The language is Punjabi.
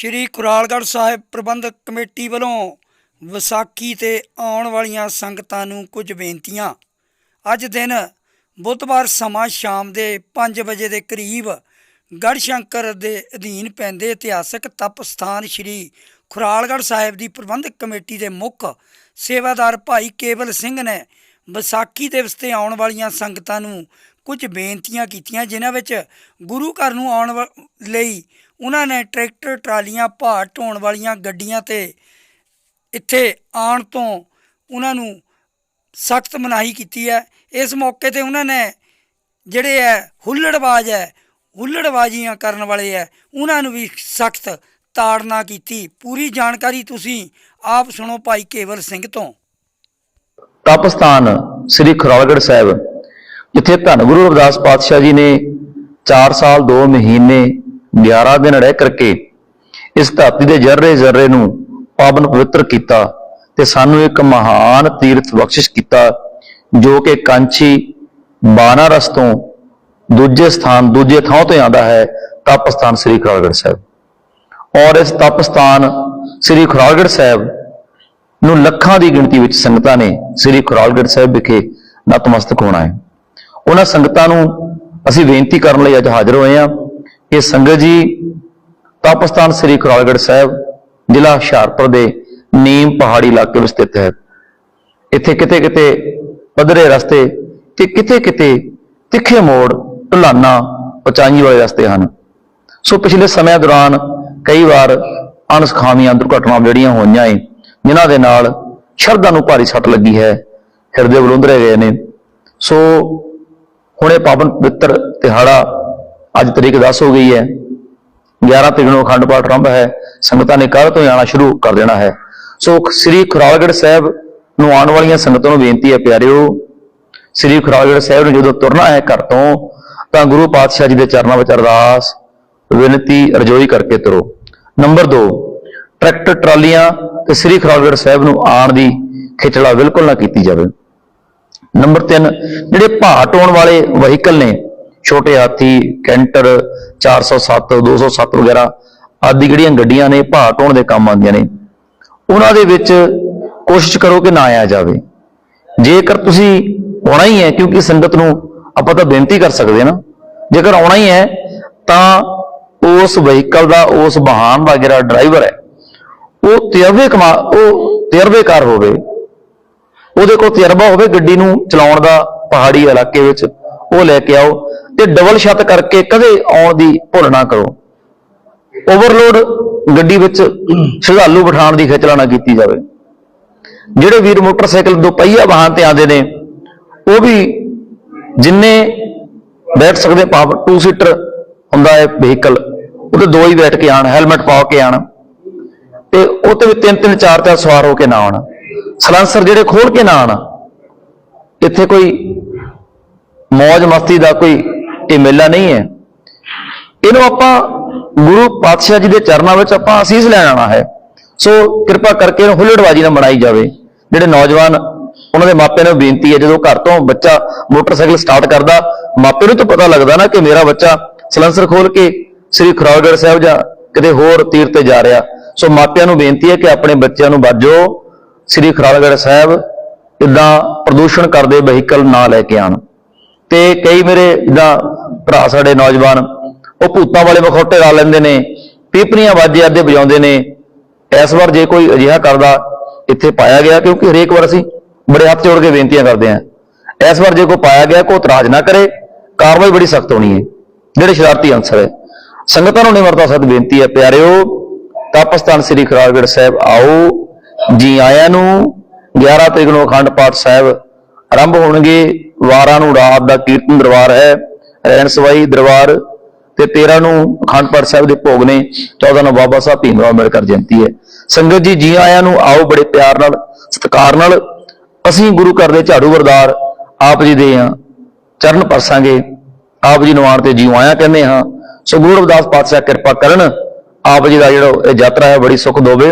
ਸ਼੍ਰੀ ਕੁਰਾਲਗੜ੍ਹ ਸਾਹਿਬ ਪ੍ਰਬੰਧਕ ਕਮੇਟੀ ਵੱਲੋਂ ਵਿਸਾਖੀ ਤੇ ਆਉਣ ਵਾਲੀਆਂ ਸੰਗਤਾਂ ਨੂੰ ਕੁਝ ਬੇਨਤੀਆਂ। ਅੱਜ ਦਿਨ ਬੁੱਧਵਾਰ ਸਮਾਂ ਸ਼ਾਮ ਦੇ 5 ਵਜੇ ਦੇ ਕਰੀਬ ਗੜਸ਼ੰਕਰ ਦੇ ਅਧੀਨ ਪੈਂਦੇ ਇਤਿਹਾਸਕ ਤਪ ਸਥਾਨ ਸ਼੍ਰੀ ਖੁਰਾਲਗੜ੍ਹ ਸਾਹਿਬ ਦੀ ਪ੍ਰਬੰਧਕ ਕਮੇਟੀ ਦੇ ਮੁੱਖ ਸੇਵਾਦਾਰ ਭਾਈ ਕੇਵਲ ਸਿੰਘ ਨੇ ਵਿਸਾਖੀ ਦਿਵਸ ਤੇ ਆਉਣ ਵਾਲੀਆਂ ਸੰਗਤਾਂ ਨੂੰ ਕੁਝ ਬੇਨਤੀਆਂ ਕੀਤੀਆਂ, ਜਿਨ੍ਹਾਂ ਵਿੱਚ ਗੁਰੂ ਘਰ ਨੂੰ ਆਉਣ ਵਾ- ਲਈ ਉਹਨਾਂ ਨੇ ਟਰੈਕਟਰ, ਟਰਾਲੀਆਂ, ਭਾਰ ਢੋਣ ਵਾਲੀਆਂ ਗੱਡੀਆਂ ਤੇ ਇੱਥੇ ਆਉਣ ਤੋਂ ਉਹਨਾਂ ਨੂੰ ਸਖਤ ਮਨਾਹੀ ਕੀਤੀ ਹੈ। ਇਸ ਮੌਕੇ ਤੇ ਉਹਨਾਂ ਨੇ ਜਿਹੜੇ ਹੈ, ਹੁੱਲੜਬਾਜ਼ ਹੈ, ਹੁੱਲੜਬਾਜ਼ੀਆਂ ਕਰਨ ਵਾਲੇ ਹੈ, ਉਹਨਾਂ ਨੂੰ ਵੀ ਸਖਤ ਤਾੜਨਾ ਕੀਤੀ। ਪੂਰੀ ਜਾਣਕਾਰੀ ਤੁਸੀਂ ਆਪ ਸੁਣੋ ਭਾਈ ਕੇਵਲ ਸਿੰਘ ਤੋਂ। ਤਪਸਥਾਨ ਸ੍ਰੀ ਖਰੋਲਗੜ੍ਹ ਸਾਹਿਬ। ਜਿੱਥੇ ਧੰਨ ਗੁਰੂ ਰਵਿਦਾਸ ਪਾਤਸ਼ਾਹ ਜੀ ਨੇ 4 ਸਾਲ 2 ਮਹੀਨੇ 11 ਦਿਨ ਰਹਿ ਕਰਕੇ ਇਸ ਧਰਤੀ ਦੇ ਜਰਰੇ ਜਰਰੇ ਨੂੰ ਪਾਵਨ ਪਵਿੱਤਰ ਕੀਤਾ ਤੇ ਸਾਨੂੰ ਇੱਕ ਮਹਾਨ ਤੀਰਥ ਬਖਸ਼ਿਸ਼ ਕੀਤਾ, ਜੋ ਕਿ ਕਾਂਚੀ ਬਾਨਾਰਸ ਤੋਂ ਦੂਜੇ ਸਥਾਨ, ਦੂਜੇ ਥਾਂ ਤੋਂ ਆਉਂਦਾ ਹੈ ਤਪ ਸਥਾਨ ਸ੍ਰੀ ਖਰੋਲਗੜ੍ਹ ਸਾਹਿਬ। ਔਰ ਇਸ ਤਪ ਸਥਾਨ ਸ੍ਰੀ ਖਰੋਲਗੜ੍ਹ ਸਾਹਿਬ ਨੂੰ ਲੱਖਾਂ ਦੀ ਗਿਣਤੀ ਵਿੱਚ ਸੰਗਤਾਂ ਨੇ ਸ੍ਰੀ ਖੁਰਾਲਗੜ੍ਹ ਸਾਹਿਬ ਵਿਖੇ ਨਤਮਸਤਕ ਹੋਣਾ ਹੈ। ਉਹਨਾਂ ਸੰਗਤਾਂ ਨੂੰ ਅਸੀਂ ਬੇਨਤੀ ਕਰਨ ਲਈ ਅੱਜ ਹਾਜ਼ਰ ਹੋਏ ਹਾਂ ਕਿ ਸੰਗਤ ਜੀ, ਤਪਸਥਾਨ ਸ੍ਰੀ ਖੁਰਾਲਗੜ੍ਹ ਸਾਹਿਬ, ਜ਼ਿਲ੍ਹਾ ਹੁਸ਼ਿਆਰਪੁਰ ਦੇ ਨੀਮ ਪਹਾੜੀ ਇਲਾਕੇ ਵਿੱਚ ਸਥਿਤ ਹੈ। ਇੱਥੇ ਕਿਤੇ ਕਿਤੇ ਪੱਧਰੇ ਰਸਤੇ ਤੇ ਕਿਤੇ ਕਿਤੇ ਤਿੱਖੇ ਮੋੜ, ਢਲਾਨਾ ਪਚਾਈ ਵਾਲੇ ਰਸਤੇ ਹਨ। ਸੋ ਪਿਛਲੇ ਸਮੇਂ ਦੌਰਾਨ ਕਈ ਵਾਰ ਅਣਸਖਾਵੀਆਂ ਦੁਰਘਟਨਾਵਾਂ ਜਿਹੜੀਆਂ ਹੋਈਆਂ ਏ, ਜਿਨ੍ਹਾਂ ਦੇ ਨਾਲ ਸ਼ਰਧਾ ਨੂੰ ਭਾਰੀ ਸੱਟ ਲੱਗੀ ਹੈ, ਹਿਰਦੇ ਬਲੁੰਦਰੇ ਗਏ ਨੇ। ਸੋ ਹੁਣ ਇਹ ਪਾਵਨ ਪਵਿੱਤਰ ਦਿਹਾੜਾ ਅੱਜ ਤਰੀਕ 10 ਹੋ ਗਈ ਹੈ। 11 ਤਰੀਕ ਨੂੰ ਅਖੰਡ ਪਾਠ ਆਰੰਭ ਹੈ। ਸੰਗਤਾਂ ਨੇ ਕੱਲ੍ਹ ਤੋਂ ਹੀ ਆਉਣਾ ਸ਼ੁਰੂ ਕਰ ਦੇਣਾ ਹੈ। ਸੋ ਸ੍ਰੀ ਖੁਰਾਲਗੜ੍ਹ ਸਾਹਿਬ ਨੂੰ ਆਉਣ ਵਾਲੀਆਂ ਸੰਗਤਾਂ ਨੂੰ ਬੇਨਤੀ ਹੈ ਪਿਆਰਿਓ, ਸ੍ਰੀ ਖੁਰਾਲਗੜ੍ਹ ਸਾਹਿਬ ਨੂੰ ਜਦੋਂ ਤੁਰਨਾ ਹੈ ਘਰ ਤੋਂ, ਤਾਂ ਗੁਰੂ ਪਾਤਸ਼ਾਹ ਜੀ ਦੇ ਚਰਨਾਂ ਵਿੱਚ ਅਰਦਾਸ, ਬੇਨਤੀ, ਰਜੋਈ ਕਰਕੇ ਤੁਰੋ। ਨੰਬਰ 2 ਟਰੈਕਟਰ ਟਰਾਲੀਆਂ ਤੇ ਸ੍ਰੀ ਖੁਰਾਲਗੜ੍ਹ ਸਾਹਿਬ ਨੂੰ ਆਉਣ ਦੀ ਖਿਚੜਾ ਬਿਲਕੁਲ ਨਾ ਕੀਤੀ ਜਾਵੇ। ਨੰਬਰ 3 ਜਿਹੜੇ ਭਾਰ ਢੋਣ ਵਾਲੇ ਵਹੀਕਲ ਨੇ, ਛੋਟੇ ਹਾਥੀ, ਕੈਂਟਰ 407 207 ਵਗੈਰਾ, ਆਦਿ ਜਿਹੜੀਆਂ ਗੱਡੀਆਂ ਨੇ ਭਾਰ ਢੋਣ ਦੇ ਕੰਮ ਆਉਂਦੀਆਂ ਨੇ, ਉਹਨਾਂ ਦੇ ਵਿੱਚ ਕੋਸ਼ਿਸ਼ ਕਰੋ ਕਿ ਨਾ ਆਇਆ ਜਾਵੇ। ਜੇਕਰ ਤੁਸੀਂ ਆਉਣਾ ਹੀ ਹੈ, ਕਿਉਂਕਿ ਸੰਗਤ ਨੂੰ ਆਪਾਂ ਤਾਂ ਬੇਨਤੀ ਕਰ ਸਕਦੇ ਨਾ, ਜੇਕਰ ਆਉਣਾ ਹੀ ਹੈ, ਤਾਂ ਉਸ ਵਹੀਕਲ ਦਾ, ਉਸ ਵਾਹਨ ਦਾ ਜਿਹੜਾ ਡਰਾਈਵਰ ਹੈ, ਉਹ ਤਜਰਬੇ ਕਮਾ, ਉਹ ਤਜਰਬੇਕਾਰ ਹੋਵੇ। ਉਹਦੇ ਕੋਲ ਤਜਰਬਾ ਹੋਵੇ ਗੱਡੀ ਨੂੰ ਚਲਾਉਣ ਦਾ ਪਹਾੜੀ ਇਲਾਕੇ ਵਿੱਚ, ਉਹ ਲੈ ਕੇ ਆਓ ਤੇ ਡਬਲ ਛੱਤ ਕਰਕੇ ਕਦੇ ਆਉਣ ਦੀ ਭੁੱਲ ਨਾ ਕਰੋ। ਓਵਰਲੋਡ ਗੱਡੀ ਵਿੱਚ ਸ਼ਰਧਾਲੂ ਬਿਠਾਉਣ ਦੀ ਖੇਚਲਾ ਨਾ ਕੀਤੀ ਜਾਵੇ। ਜਿਹੜੇ ਵੀਰ ਮੋਟਰਸਾਈਕਲ ਦੋ ਪਹੀਆ ਵਾਹਨ ਤੇ ਆਉਂਦੇ ਨੇ, ਉਹ ਵੀ ਜਿੰਨੇ ਬੈਠ ਸਕਦੇ ਪਾਵਰ 2 ਸੀਟਰ ਹੁੰਦਾ ਹੈ ਵਹੀਕਲ ਉਹਦੇ ਦੋ ਹੀ ਬੈਠ ਕੇ ਆਣ ਹੈਲਮਟ ਪਾ ਕੇ ਆਣ ਤੇ ਉਹ ਤੇ ਵੀ ਤਿੰਨ ਤਿੰਨ ਚਾਰ ਚਾਰ ਸਵਾਰ ਹੋ ਕੇ ਨਾ ਆਉਣ। ਸਲੰਸਰ ਜਿਹੜੇ ਖੋਲ ਕੇ ਨਾ ਆਣ ਇੱਥੇ ਕੋਈ ਮौज ਮਸਤੀ ਦਾ ਕੋਈ ਇਹ ਮੇਲਾ ਨਹੀਂ ਹੈ। ਇਹਨੂੰ ਆਪਾਂ ਗੁਰੂ ਪਾਤਸ਼ਾਹ ਜੀ ਦੇ ਚਰਨਾਂ ਵਿੱਚ ਆਪਾਂ ਅਸੀਸ ਲੈਣ ਆਣਾ ਹੈ। ਸੋ ਕਿਰਪਾ ਕਰਕੇ ਇਹਨੂੰ ਹੁੱਲੜਬਾਜੀ ਨਾ ਬਣਾਈ ਜਾਵੇ। ਜਿਹੜੇ ਨੌਜਵਾਨ ਉਹਨਾਂ ਦੇ ਮਾਪਿਆਂ ਨੂੰ ਬੇਨਤੀ ਹੈ, ਜਦੋਂ ਘਰ ਤੋਂ ਬੱਚਾ ਮੋਟਰਸਾਈਕਲ ਸਟਾਰਟ ਕਰਦਾ ਮਾਪੇ ਨੂੰ ਤਾਂ ਪਤਾ ਲੱਗਦਾ ਨਾ ਕਿ ਮੇਰਾ ਬੱਚਾ ਸਲੰਸਰ ਖੋਲ ਕੇ ਸ੍ਰੀ ਖਰੋਗੜ ਸਾਹਿਬ ਜਾਂ ਕਿਤੇ ਹੋਰ ਤੀਰ ਤੇ ਜਾ ਰਿਹਾ। ਸੋ ਮਾਪਿਆਂ ਨੂੰ ਬੇਨਤੀ ਹੈ ਕਿ ਆਪਣੇ ਬੱਚਿਆਂ ਨੂੰ ਬਾਜੋ ਸ੍ਰੀ ਖਰੋਗੜ ਸਾਹਿਬ ਇਦਾਂ ਪ੍ਰਦੂਸ਼ਣ ਕਰਦੇ ਵਹੀਕਲ ਨਾ ਲੈ ਕੇ ਆਣ ਤੇ ਕਈ ਮੇਰੇ ਜਿੱਦਾਂ ਭਰਾ ਸਾਡੇ ਨੌਜਵਾਨ, ਉਹ ਭੂਤਾਂ ਵਾਲੇ ਮਖੌਟੇ ਲਾ ਲੈਂਦੇ ਨੇ ਪੀਪਰੀਆਂ ਵਾਜੇ ਆਦੇ ਵਜਾਉਂਦੇ ਨੇ। ਇਸ ਵਾਰ ਜੇ ਕੋਈ ਅਜਿਹਾ ਕਰਦਾ, ਇੱਥੇ ਪਾਇਆ ਗਿਆ, ਕਿਉਂਕਿ ਹਰੇਕ ਵਾਰ ਅਸੀਂ ਬੜੇ ਹੱਥ ਜੋੜ ਕੇ ਬੇਨਤੀਆਂ ਕਰਦੇ ਹਾਂ। ਇਸ ਵਾਰ ਜੇ ਕੋਈ ਪਾਇਆ ਗਿਆ, ਕੋਈ ਇਤਰਾਜ਼ ਨਾ ਕਰੇ, ਕਾਰਵਾਈ ਬੜੀ ਸਖਤ ਹੋਣੀ ਹੈ। ਜਿਹੜੇ ਸ਼ਰਾਰਤੀ ਅਨਸਰ ਹੈ। ਸੰਗਤਾਂ ਨੂੰ ਨਿਮਰਤਾ ਸਤ ਬੇਨਤੀ ਹੈ, ਪਿਆਰਿਓ ਤਪਸਥਾਨ ਸ੍ਰੀ ਖਰਾਗੜ ਸਾਹਿਬ ਆਓ। ਜੀ, ਆਇਆਂ ਨੂੰ 11 ਤਰੀਕ ਨੂੰ ਅਖੰਡ ਪਾਠ ਸਾਹਿਬ ਆਰੰਭ ਹੋਣਗੇ। ਵਾਰਾਂ ਨੂੰ ਰਾਤ ਦਾ ਕੀਰਤਨ ਦਰਬਾਰ ਹੈ ਰੈਣ ਸਵਾਈ ਦਰਬਾਰ ਤੇ 13 ਨੂੰ ਅਖੰਡ ਪਾਠ ਸਾਹਿਬ ਦੇ ਭੋਗ ਨੇ। 14 ਨੂੰ ਬਾਬਾ ਸਾਹਿਬ ਭੀਮ ਰਾਓ ਅੰਬੇਡਕਰ ਜਯੰਤੀ ਹੈ। ਸੰਗਤ ਜੀ ਜੀ ਆਇਆਂ ਨੂੰ ਆਓ ਬੜੇ ਪਿਆਰ ਨਾਲ, ਸਤਿਕਾਰ ਨਾਲ। ਅਸੀਂ ਗੁਰੂ ਘਰ ਦੇ ਝਾੜੂ ਵਰਦਾਰ ਆਪ ਜੀ ਦੇ ਹਾਂ। ਚਰਨ ਪਰਸਾਂਗੇ। ਆਪ ਜੀ ਨੂੰ ਆਣ ਤੇ ਜੀਉ ਆਇਆ ਕਹਿੰਦੇ ਹਾਂ। ਸੋ ਗੁਰੂ ਰਵਿਦਾਸ ਪਾਤਸ਼ਾਹ ਕਿਰਪਾ ਕਰਨ, ਆਪ ਜੀ ਦਾ ਜਿਹੜਾ ਯਾਤਰਾ ਹੈ, ਬੜੀ ਸੁਖ ਦੋਵੇ।